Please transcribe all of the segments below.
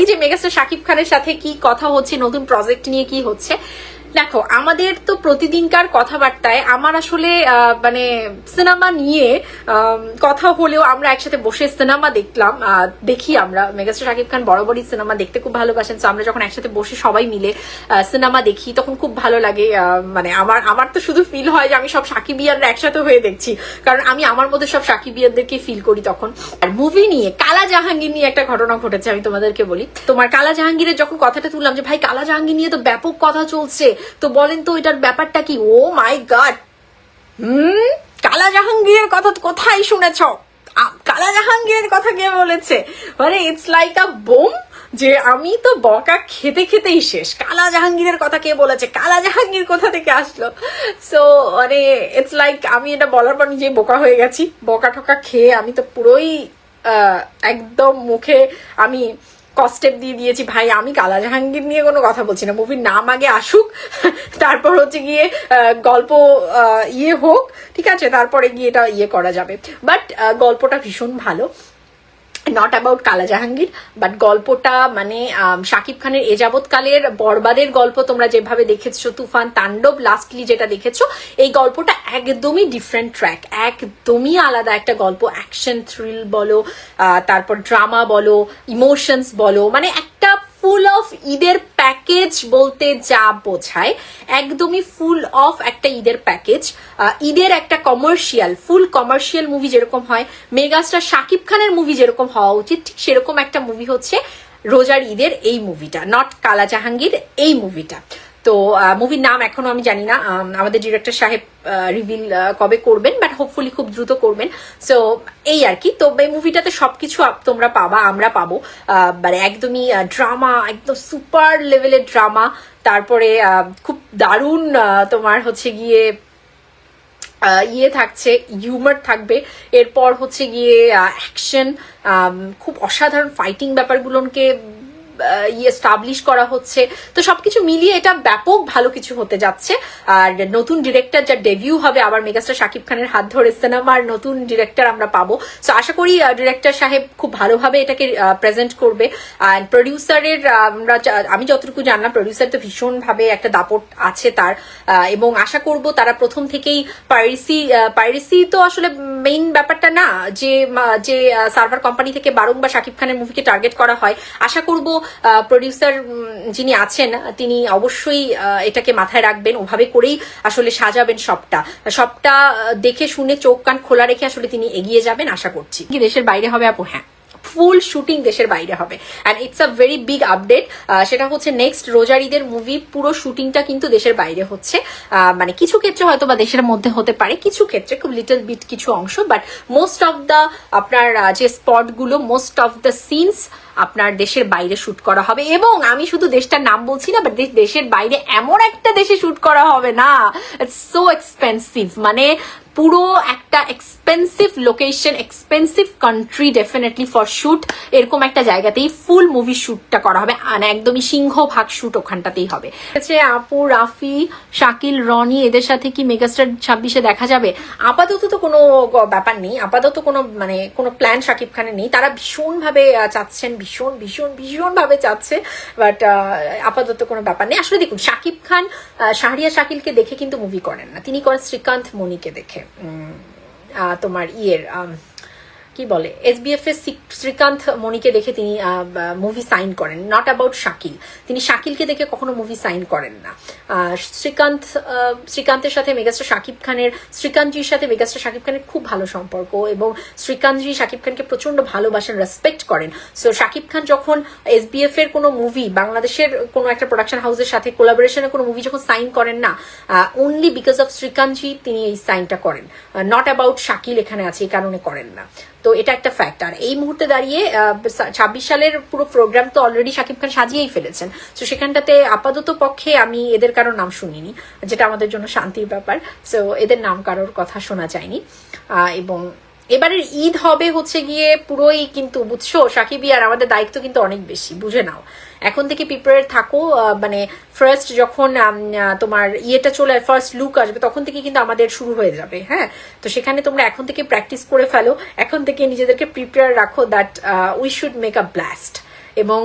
এই যে মেগাস্টার শাকিব খানের সাথে কি কথা হচ্ছে নতুন প্রজেক্ট নিয়ে কি হচ্ছে? দেখো, আমাদের তো প্রতিদিনকার কথাবার্তায় আমার আসলে মানে সিনেমা নিয়ে কথা হলেও আমরা একসাথে বসে সিনেমা দেখলাম। দেখি আমরা। মেগাস্টার শাকিব খান বরাবরই সিনেমা দেখতে খুব ভালোবাসেন। তো আমরা যখন একসাথে বসে সবাই মিলে সিনেমা দেখি, তখন খুব ভালো লাগে। মানে আমার আমার তো শুধু ফিল হয় যে আমি সব সাকিবিয়ানরা একসাথে হয়ে দেখছি। কারণ আমি আমার মধ্যে সব সাকিবিয়ানদেরকে ফিল করি তখন। আর মুভি নিয়ে, কালা জাহাঙ্গীর নিয়ে একটা ঘটনা ঘটেছে, আমি তোমাদেরকে বলি। তোমার কালা জাহাঙ্গীরের যখন কথাটা তুললাম যে, ভাই, কালা জাহাঙ্গীর নিয়ে তো ব্যাপক কথা চলছে। তো বলেন তো এটার ব্যাপারটা কি? Oh my god hmm? কালা জাহাঙ্গীরের কথা কোথায় শুনেছ? কালা জাহাঙ্গীরের কথা কে বলেছে? মানে ইটস লাইক আ বোম যে আমি তো বকা খেতে খেতেই শেষ। কালা জাহাঙ্গীরের কথা কে বলেছে? কালা জাহাঙ্গীর কোথা থেকে আসলো? সো মানে ইটস লাইক আমি এটা বলার পর নিজেই বোকা হয়ে গেছি। বকা ঠকা খেয়ে আমি তো পুরোই একদম মুখে আমি কস্টেপ দিয়ে দিয়েছি, ভাই, আমি কালা জাহাঙ্গীর নিয়ে কোনো কথা বলছি না। মুভির নাম আগে আসুক, তারপর হচ্ছে গিয়ে গল্প ইয়ে হোক, ঠিক আছে? তারপরে গিয়ে এটা ইয়ে করা যাবে। বাট গল্পটা ভীষণ ভালো। নট অ্যাবাউট কালা জাহাঙ্গীর বাট গল্পটা মানে শাকিব খানের এ যাবৎকালের বরবাদের গল্প তোমরা যেভাবে দেখেছ, তুফান, তাণ্ডব লাস্টলি যেটা দেখেছ, এই গল্পটা একদমই ডিফারেন্ট ট্র্যাক একদমই আলাদা একটা গল্প অ্যাকশন থ্রিল বলো তারপর ড্রামা বলো ইমোশনস বলো মানে একটা ফুল অফ ঈদের প্যাকেজ বলতে যা বোঝায়, একদমই ফুল অফ একটা ঈদের প্যাকেজ ঈদের একটা কমার্শিয়াল ফুল কমার্শিয়াল মুভি যেরকম হয়, মেগাস্টার শাকিব খানের মুভি যেরকম হওয়া উচিত, ঠিক সেরকম একটা মুভি হচ্ছে রোজার ঈদের এই মুভিটা নট কালা জাহাঙ্গীর এই মুভিটা তো মুভির নাম এখনও আমি জানি না। আমাদের ডিরেক্টর সাহেব রিভিল কবে করবেন বাট হোপফুলি খুব দ্রুত করবেন। সো এই আর কি। তো, এই মুভিটাতে সবকিছু আপ- তোমরা পাবা, আমরা পাবো। মানে একদমই ড্রামা একদম সুপার লেভেলের ড্রামা তারপরে খুব দারুণ তোমার হচ্ছে গিয়ে ইয়ে থাকছে হিউমার থাকবে। এরপর হচ্ছে গিয়ে অ্যাকশন খুব অসাধারণ ফাইটিং ব্যাপারগুলোকে ইয়ে করা হচ্ছে। তো সবকিছু মিলিয়ে এটা ব্যাপক ভালো কিছু হতে যাচ্ছে। আর নতুন ডিরেক্টর যার ডেবিউ হবে, আবার মেগাস্টার শাকিব খানের হাত ধরে সিনেমার নতুন ডিরেক্টর আমরা পাবো। তো আশা করি ডিরেক্টর সাহেব খুব ভালোভাবে এটাকে প্রেজেন্ট করবে। আর প্রডিউসারের আমরা আমি যতটুকু জানলাম প্রডিউসার তো ভীষণভাবে একটা দাপট আছে তার। এবং আশা করব তারা প্রথম থেকেই পাইরেসি পাইরেসি তো আসলে মেইন ব্যাপারটা না, যে যে সার্ভার কোম্পানি থেকে বারংবার শাকিব খানের মুভিকে টার্গেট করা হয়। আশা করব প্রডিউসার যিনি আছেন, তিনি অবশ্যই এটাকে মাথায় রাখবেন, ওভাবে করেই আসলে সাজাবেন সবটা। সবটা দেখে শুনে চোখ কান খোলা রেখে আসলে তিনি এগিয়ে যাবেন, আশা করছি। কি দেশের বাইরে হবে আপু? হ্যাঁ। ফুল শুটিং দেশের বাইরে হবে। And it's a very big update সেটা হচ্ছে নেক্সট রোজার ঈদের মুভি পুরো শুটিংটা কিন্তু দেশের বাইরে হচ্ছে। মানে কিছু ক্ষেত্রে হয়তো বা দেশের মধ্যে হতে পারে, কিছু ক্ষেত্রে খুব লিটল বিট কিছু অংশ বাট মোস্ট অফ দ্য আপনার যে স্পটগুলো মোস্ট অফ দ্য সিনস আপনার দেশের বাইরে শুট করা হবে। এবং আমি শুধু দেশটার নাম বলছি না বাট দেশের বাইরে এমন একটা দেশে শুট করা হবে না। ইটস সো এক্সপেন্সিভ মানে পুরো একটা expensive location expensive country definitely for shoot এরকম একটা জায়গাতেই ফুল মুভি শুটটা করা হবে। আর একদমই সিংহভাগ শুট ওখানটাতেই হবে। হচ্ছে আপু, রাফি, শাকিল, রনি, এদের সাথে কি মেগাস্টার ছাব্বিশে দেখা যাবে? আপাতত তো কোনো ব্যাপার নেই। আপাতত কোনো মানে কোনো প্ল্যান শাকিব খানের নেই। তারা ভীষণভাবে চাচ্ছেন, ভীষণ ভীষণ, ভীষণভাবে চাচ্ছে। বাট আপাতত কোনো ব্যাপার নেই। আসলে দেখুন, শাকিব খান শাহরিয়া শাকিলকে দেখে কিন্তু মুভি করেন না। তিনি করেন শ্রীকান্ত মণিকে দেখে। উম, আহ, তোমার ইয়ের আম, কি বলে এসবিএফ এর শ্রীকান্ত মণিকে দেখে তিনি মুভি সাইন করেন। নট অ্যাবাউট শাকিল তিনি শাকিলকে দেখে কখনো মুভি সাইন করেন না। শ্রীকান্ত শ্রীকান্তের সাথে মেগাস্টার শাকিব খানের, শ্রীকান্তজির সাথে মেগাস্টার শাকিব খানের খুব ভালো সম্পর্ক এবং শ্রীকান্তজি শাকিব খানকে প্রচণ্ড ভালোবাসেন রেসপেক্ট করেন। সো শাকিব খান যখন এসবিএফ এর কোনো মুভি বাংলাদেশের কোনো একটা প্রোডাকশন হাউসের সাথে কোলাবোরেশনে কোনো মুভি যখন সাইন করেন না অনলি বিকজ অফ শ্রীকান্তজি তিনি এই সাইনটা করেন। নট অ্যাবাউট শাকিল এখানে আছে, এই কারণে করেন না। তো এটা একটা ফ্যাক্ট আর এই মুহূর্তে দাঁড়িয়ে ছাব্বিশ সালের পুরো প্রোগ্রাম তো অলরেডি সাকিব খান সাজিয়েই ফেলেছেন। তো সেখানটাতে আপাতত পক্ষে আমি এদের কারোর নাম শুনিনি, যেটা আমাদের জন্য শান্তির ব্যাপার। সো এদের নাম কারোর কথা শোনা যায়নি। এবং এবারের ঈদ হবে হচ্ছে গিয়ে পুরোই কিন্তু, বুঝছ? সাকিবি আর আমাদের দায়িত্ব কিন্তু অনেক বেশি, বুঝে নাও। এখন থেকে প্রিপেয়ার থাকো মানে ফার্স্ট যখন তোমার ইয়েটা চলে ফার্স্ট লুক আসবে, তখন থেকে কিন্তু আমাদের শুরু হয়ে যাবে হ্যাঁ? তো সেখানে তোমরা এখন থেকে প্র্যাকটিস করে ফেলো, এখন থেকে নিজেদেরকে প্রিপেয়ার রাখো that we should make a blast এবং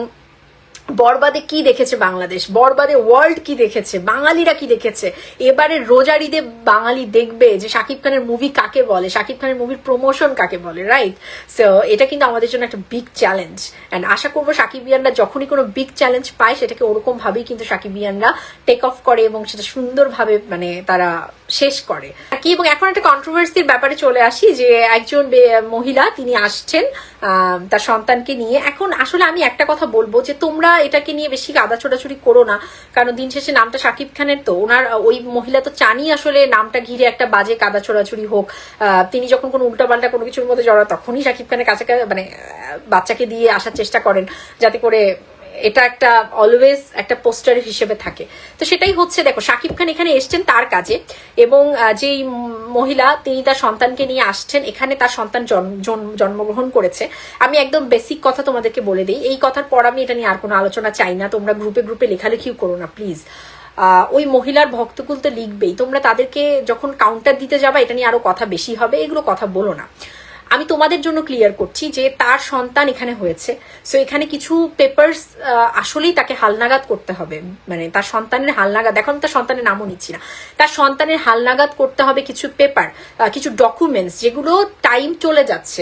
বরবাদে কি দেখেছে বাংলাদেশ? বরবাদে ওয়ার্ল্ড কি দেখেছে? বাঙালিরা কি দেখেছে? এবারে রোজার ঈদে বাঙালি দেখবে যে শাকিব খানের মুভি কাকে বলে? শাকিব খানের মুভির প্রমোশন কাকে বলে রাইট সো এটা কিন্তু আমাদের জন্য একটা বিগ চ্যালেঞ্জ অ্যান্ড আশা করব সাকিবিয়ানরা যখনই কোনো বিগ চ্যালেঞ্জ পায়, সেটাকে ওরকম ভাবেই কিন্তু সাকিবিয়ানরা টেক অফ করে এবং সেটা সুন্দরভাবে মানে তারা শেষ করে। কি, এবং এখন একটা কন্ট্রোভার্সির ব্যাপারে চলে আসি যে একজন মহিলা তিনি আসছেন তার সন্তানকে নিয়ে। এখন আসলে আমি একটা কথা বলব যে তোমরা এটাকে নিয়ে বেশি কাদা ছোটাছুটি করো না। কারণ দিন শেষে নামটা শাকিব খানের তো। ওনার ওই মহিলা তো চানই আসলে নামটা ঘিরে একটা বাজে কাদা ছোড়াছুড়ি হোক। তিনি যখন কোনো উল্টাপাল্টা কোনো কিছুর মধ্যে জড়া তখনই শাকিব খানের কাছে মানে বাচ্চাকে দিয়ে আসার চেষ্টা করেন যাতে করে এটা একটা অলওয়েজ একটা পোস্টার হিসেবে থাকে। তো সেটাই হচ্ছে, দেখো, শাকিব খান এখানে এসছেন তার কাজে এবং যেই মহিলা তিনি তার সন্তানকে নিয়ে আসছেন, এখানে তার সন্তান জন্ম- জন্ম- জন্মগ্রহণ করেছে। আমি একদম বেসিক কথা তোমাদেরকে বলে দিই, এই কথার পর আমি এটা নিয়ে আর কোনো আলোচনা চাই না, তোমরা গ্রুপে গ্রুপে লেখালেখিও করো না প্লিজ ওই মহিলার ভক্তকুল তো লিখবেই, তোমরা তাদেরকে যখন কাউন্টার দিতে যাবা, এটা নিয়ে আরও কথা বেশি হবে, এগুলো কথা বলো না। আমি তোমাদের জন্য ক্লিয়ার করছি যে তার সন্তান এখানে হয়েছে। সো এখানে কিছু পেপার্স আসলেই তাকে হালনাগাদ করতে হবে। মানে তার সন্তানের হালনাগাদ এখন তার সন্তানের নামও নিচ্ছি না। তার সন্তানের হালনাগাদ করতে হবে কিছু পেপার কিছু ডকুমেন্টস যেগুলো টাইম চলে যাচ্ছে।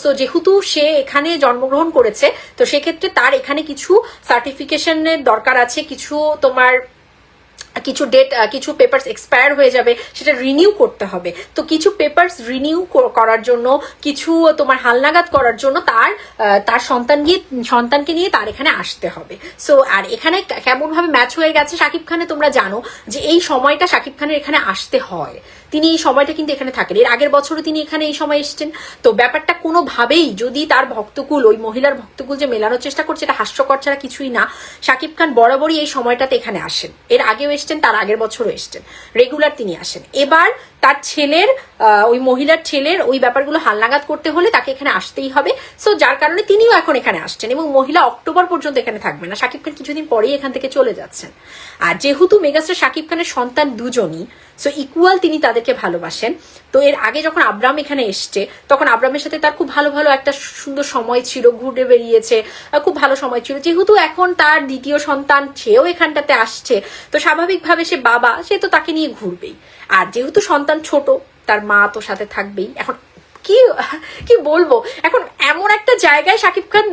সো যেহেতু সে এখানে জন্মগ্রহণ করেছে, তো সেক্ষেত্রে তার এখানে কিছু সার্টিফিকেশনের দরকার আছে, কিছু তোমার কিছু ডেট কিছু পেপার্স এক্সপায়ার হয়ে যাবে, সেটা রিনিউ করতে হবে। তো কিছু পেপার্স রিনিউ করার জন্য, কিছু তোমার হালনাগাদ করার জন্য তার তার সন্তান গিয়ে, সন্তানকে নিয়ে তার এখানে আসতে হবে। সো আর এখানে কেমনভাবে ম্যাচ হয়ে গেছে, শাকিব খানে তোমরা জানো যে এই সময়টা শাকিব খানের এখানে আসতে হয়। তিনি এই সময়টা কিন্তু এখানে থাকেন। এর আগের বছরও তিনি এখানে এই সময় এসছেন। তো ব্যাপারটা কোনোভাবেই যদি তার ভক্তকুল, ওই মহিলার ভক্তকুল যে মেলানোর চেষ্টা করছে, এটা হাস্যকর ছাড়া কিছুই না। শাকিব খান বরাবরই এই সময়টাতে এখানে আসেন। এর আগেও এসছেন, তার আগের বছরও এসছেন। রেগুলার তিনি আসেন। এবার তার ছেলের ওই মহিলার ছেলের ওই ব্যাপারগুলো হালনাগাদ করতে হলে তাকে এখানে আসতেই হবে। সো যার কারণে তিনিও এখন এখানে আসছেন এবং মহিলা অক্টোবর পর্যন্ত এখানে থাকবে না। শাকিব খান কিছুদিন পরেই এখান থেকে চলে যাচ্ছেন। আর যেহেতু মেগাস্টার শাকিব খানের সন্তান দুজনই সো ইকুয়াল তিনি তাদেরকে ভালোবাসেন। তো এর আগে যখন আব্রাম এখানে এসছে, তখন আব্রামের সাথে তার খুব ভালো ভালো একটা সুন্দর সময় ছিল ঘুরে বেরিয়েছে খুব ভালো সময় ছিল। যেহেতু এখন তার দ্বিতীয় সন্তান সেও এখানটাতে আসছে, তো স্বাভাবিকভাবে সে বাবা, সে তো তাকে নিয়ে ঘুরবেই। আর যেহেতু সন্তান ছোট, তার মা তো সাথে থাকবেই। এখন কি কি বলব? এখন এমন একটা জায়গায় শাকিব খান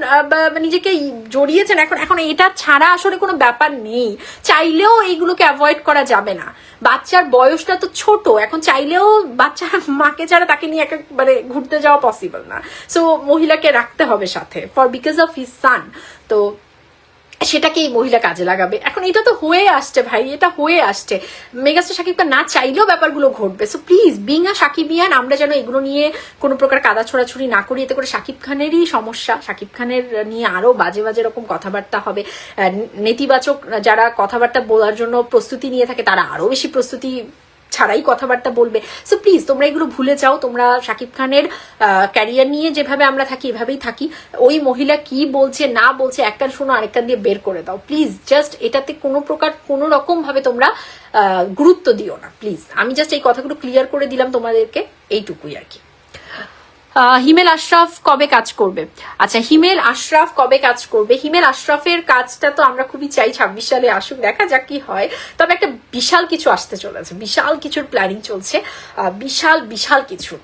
নিজেকে জড়িয়েছেন, এখন এখন এটা ছাড়া আসলে কোনো ব্যাপার নেই। চাইলেও এইগুলোকে অ্যাভয়েড করা যাবে না। বাচ্চার বয়সটা তো ছোট, এখন চাইলেও বাচ্চার মাকে ছাড়া তাকে নিয়ে একা মানে ঘুরতে যাওয়া পসিবল না। সো মহিলাকে রাখতে হবে সাথে for because of his son তো সেটাকে এই মহিলা কাজে লাগাবে। এখন এটা তো হয়ে আসছে ভাই, এটা হয়ে আসছে। মেগাস্টার শাকিব খান না চাইলেও ব্যাপারগুলো ঘটবে। So please being a Sakibian আমরা যেন এগুলো নিয়ে কোনো প্রকার কাদা ছোড়াছুড়ি না করি, এতে করে শাকিব খানেরই সমস্যা। শাকিব খানের নিয়ে আরও বাজে বাজে রকম কথাবার্তা হবে। নেতিবাচক যারা কথাবার্তা বলার জন্য প্রস্তুতি নিয়ে থাকে, তারা আরও বেশি প্রস্তুতি ছাড়াই কথাবার্তা বলবে। সো প্লিজ তোমরা এগুলো ভুলে যাও। তোমরা শাকিব খানের ক্যারিয়ার নিয়ে যেভাবে আমরা থাকি, এভাবেই থাকি। ওই মহিলা কি বলছে, না বলছে একটা শোনো আরেকটা দিয়ে বের করে দাও। প্লিজ জাস্ট এটাতে কোনো প্রকার, কোনো রকম ভাবে তোমরা গুরুত্ব দিও না। প্লিজ আমি জাস্ট এই কথাগুলো ক্লিয়ার করে দিলাম তোমাদেরকে, এইটুকুই আর কি। হিমেল আশরাফ কবে কাজ করবে? আচ্ছা হিমেল আশরাফ কবে কাজ করবে? হিমেল আশরাফের কাজটা তো আমরা খুবই চাই ছাব্বিশ সালে আসুক, দেখা যাক কি হয়। তবে একটা বিশাল কিছু আসতে চলেছে, বিশাল কিছুর প্ল্যানিং চলছে বিশাল বিশাল কিছু।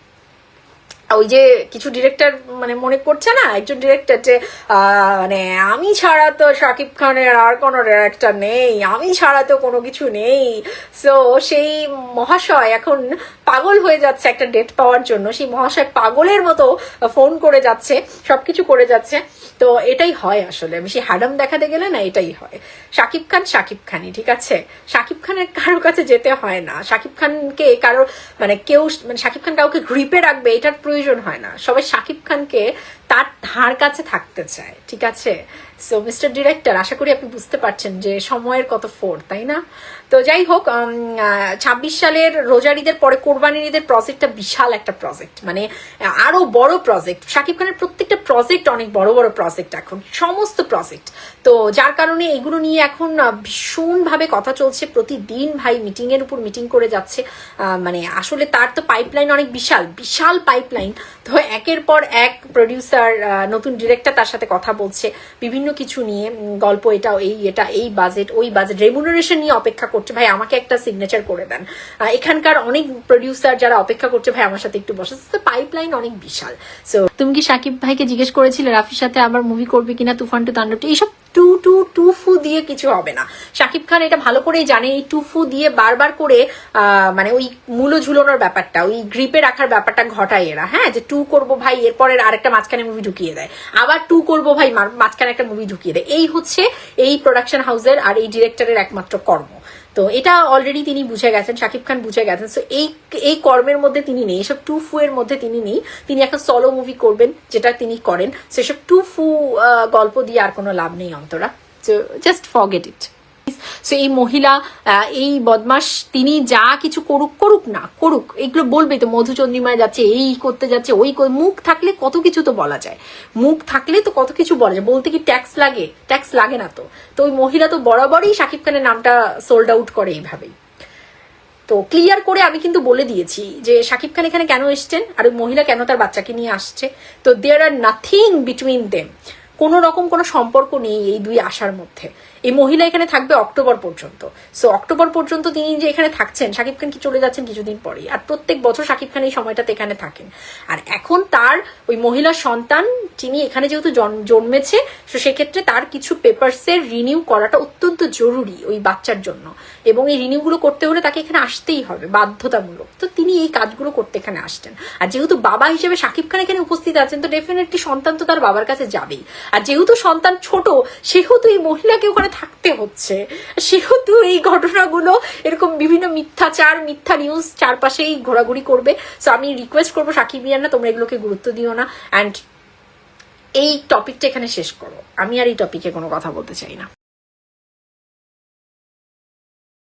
ওই যে কিছু ডিরেক্টর মানে মনে করছে না, একজন ডিরেক্টর যে মানে আমি ছাড়া তো শাকিব খানের আর কোনো ডিরেক্টর নেই, আমি ছাড়া তো কোনো কিছু নেই। সো সেই মহাশয় এখন পাগল হয়ে যাচ্ছে একটা ডেট পাওয়ার জন্য। সেই মহাশয় পাগলের মতো ফোন করে যাচ্ছে, সবকিছু করে যাচ্ছে। তো এটাই হয় আসলে। বেশি হ্যাডাম দেখাতে গেলে না এটাই হয়। শাকিব খান শাকিব খানই, ঠিক আছে? শাকিব খানের কারোর কাছে যেতে হয় না। শাকিব খানকে কারোর মানে কেউ মানে শাকিব খান কাউকে গ্রিপে রাখবে, এটার প্রয়োজন হয় না। সবাই শাকিব খানকে তার ধার কাছে থাকতে চায়, ঠিক আছে? সো মিস্টার ডিরেক্টর আশা করি আপনি বুঝতে পারছেন যে সময়ের কত ফোর, তাই না? তো যাই হোক ছাব্বিশ সালের রোজারিদের পরে কোরবানির ঈদের প্রজেক্টটা বিশাল একটা প্রজেক্ট। মানে আহ, আরও বড় প্রজেক্ট। শাকিব খানের প্রত্যেকটা প্রজেক্ট অনেক বড় বড় প্রজেক্ট এখন সমস্ত প্রজেক্ট। তো যার কারণে এগুলো নিয়ে এখন ভীষণভাবে কথা চলছে। প্রতিদিন ভাই মিটিং এর উপর মিটিং করে যাচ্ছে। মানে আসলে তার তো পাইপলাইন অনেক বিশাল বিশাল পাইপলাইন তো একের পর এক প্রডিউসার নতুন ডিরেক্টর তার সাথে কথা বলছে। বিভিন্ন কিছু নিয়ে গল্প এটা এই এটা এই বাজেট ওই বাজেট রেমুনারেশন নিয়ে অপেক্ষা করছে, ভাই, আমাকে একটা সিগনেচার করে দেন। এখানকার অনেক প্রডিউসার যারা অপেক্ষা করছে, ভাই, আমার সাথে একটু বসে। পাইপলাইন অনেক বিশাল। সো তুমি কি সাকিব ভাইকে জিজ্ঞেস করেছিলে রাফির সাথে আবার মুভি করবে কিনা, তুফান টু তাণ্ডব? এইসব টু টু টু ফু দিয়ে কিছু হবে না। শাকিব খান এটা ভালো করেই জানে, এই টু ফু দিয়ে বারবার করে মানে ওই মূলো ঝুলোনোর ব্যাপারটা, ওই গ্রিপে রাখার ব্যাপারটা ঘটায় এরা। হ্যাঁ যে টু করব ভাই এরপরের আরেকটা মাঝখানে মুভি ঢুকিয়ে দেয়। আবার টু করব ভাই, মাঝখানে একটা মুভি ঢুকিয়ে দেয়। এই হচ্ছে এই প্রোডাকশন হাউসের আর এই ডিরেক্টরের একমাত্র কর্ম। তো এটা অলরেডি তিনি বুঝে গেছেন, শাকিব খান বুঝে গেছেন। সো এই এই কর্মের মধ্যে তিনি নেই, এসব টু ফু এর মধ্যে তিনি নেই। তিনি এখন সলো মুভি করবেন, যেটা তিনি করেন। সেসব টু ফু গল্প দিয়ে আর কোনো লাভ নেই অন্তরা। তো জাস্ট ফগেট ইট সো এই মহিলা এই বদমাস তিনি যা কিছু করুক করুক না, করুক, এগুলো বলবে তো, মধুচন্দ্রিমায় যাচ্ছে, এই করতে যাচ্ছে, ওই মুখ থাকলে কত কিছু তো বলা যায়। মুখ থাকলে তো কত কিছু বলা যায়, বলতে কি ট্যাক্স লাগে? ট্যাক্স লাগে না তো। তো ওই মহিলা তো বরাবরই শাকিব খানের নামটা সোল্ড আউট করে এইভাবেই। তো ক্লিয়ার করে আমি কিন্তু বলে দিয়েছি যে, শাকিব খান এখানে কেন এসছেন আর ওই মহিলা কেন তার বাচ্চাকে নিয়ে আসছে? তো there are nothing between them কোনো রকম কোনো সম্পর্ক নেই এই দুই আশার মধ্যে। এই মহিলা এখানে থাকবে অক্টোবর পর্যন্ত। সো অক্টোবর পর্যন্ত তিনি যে এখানে থাকছেন, শাকিব খান কি চলে যাচ্ছেন কিছুদিন পরেই। আর প্রত্যেক বছর শাকিব খান এই সময়টাতে এখানে থাকেন। আর এখন তার ওই মহিলার সন্তান, যিনি এখানে যেহেতু জন্মেছে তো সেক্ষেত্রে তার কিছু পেপারসের রিনিউ করাটা অত্যন্ত জরুরি ওই বাচ্চার জন্য। এবং এই রিনিউগুলো করতে হলে তাকে এখানে আসতেই হবে, বাধ্যতামূলক। তো তিনি এই কাজগুলো করতে এখানে আসছেন। আর যেহেতু বাবা হিসেবে শাকিব খান এখানে উপস্থিত আছেন, তো ডেফিনেটলি সন্তান তো তার বাবার কাছে যাবেই। আর যেহেতু সন্তান ছোট, সেহেতু এই মহিলাকে ওখানে থাকতে হচ্ছে। সেহেতু এই ঘটনাগুলো এরকম বিভিন্ন মিথ্যাচার, মিথ্যা নিউজ চারপাশেই ঘোরাঘুরি করবে। সো আমি রিকোয়েস্ট করব সাকিব ইয়ানা তোমরা এগুলোকে গুরুত্ব দিও না। অ্যান্ড এই টপিকটা এখানে শেষ করো। আমি আর এই টপিকে কোনো কথা বলতে চাই না।